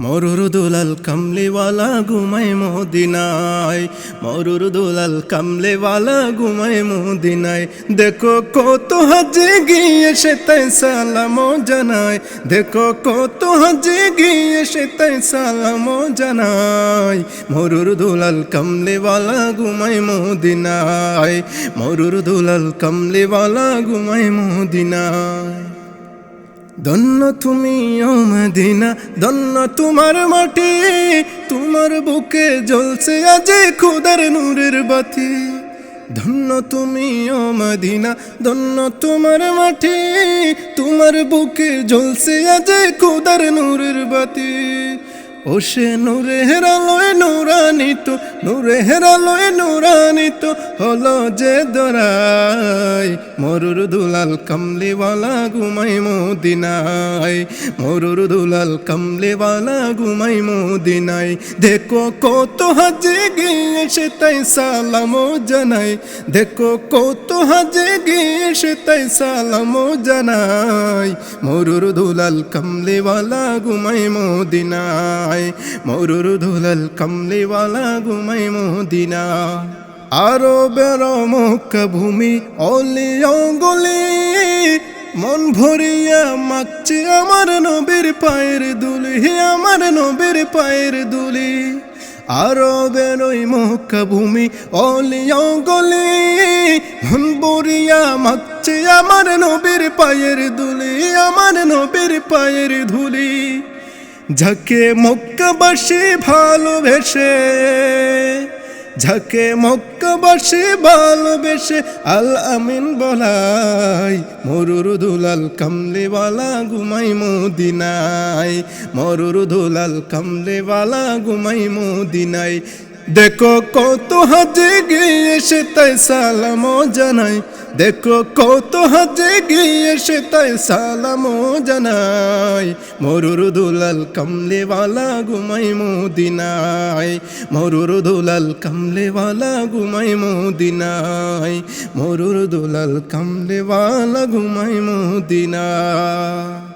মরুর দুলাল কামলিওয়ালা ঘুমায় মদিনায়। মরুর দুলাল কামলিওয়ালা ঘুমায় মদিনায়। দেখো কত হাজে গিয়ে সে তাই সালাম জানায়। দেখো কত হাজে গিয়ে সে তাই সালাম জানায়। মরুর দুলাল কামলিওয়ালা ঘুমায় মদিনায়। মরুর দুলাল কামলিওয়ালা ঘুমায় মদিনায়। ধন্য তুমি মদিনা ধন্য তোমার মাটি, তোমার বুকে জ্বলছে আজ খুদার নূরের বাতি। ধন্য তুমি ও মদিনা ধন্য তোমার মাটি, তোমার বুকে জ্বলছে আজ খুদার নূরের বাতি। ও সে নূরে হেরালয় নূরানিত নূরে হেরালয় নূরানিত হলো যে দরাই। মরুর দুলাল কামলিওয়ালা ঘুমাই মদিনায়। মরুর দুলাল কামলিওয়ালা ঘুমাই মদিনায়। দেখো কত হাজে গিয়ে সে তাই সালাম জানাই। দেখো কত হাজে গিয়ে সে তাই সালাম জানাই। মরুর দুলাল কামলিওয়ালা ঘুমাই মদিনায়। মরুর দুলাল কামলিওয়ালা ঘুমাই মদিনা। আরও বের মক্কা ভূমি অলি অঙ্গলি মন ভরিয়া মাকছে আমার নবীর পায়ের দুলি আমার নবীর পায়ের দুলি। আরও বেরোই মক্কা ভূমি অলি অঙ্গলি মন ভরিয়া মাকছে আমার নবীর পায়ের দুলি আমার নবীর পায়ের ধুলি। যাকে মক্কাবাসী ভালোবেসে যাকে মক্কাবাসী ভালোবেসে, আল আমিন বলাই, মরুর দুলাল কামলেওয়ালা ঘুমাই মদিনায়, মরুর দুলাল কামলেওয়ালা ঘুমাই মদিনায় দেখো কত হাজে গিয়ে সে তাই সালাম জানাই। দেখো কত হাজে গিয়ে সে তাই সালাম জানাই। মরুর দুলাল কামলেওয়ালা ঘুমাই মদিনায়। মরুর দুলাল কামলেওয়ালা ঘুমাই মদিনায়। মরুর দুলাল কামলেওয়ালা ঘুমাই মদিনায়।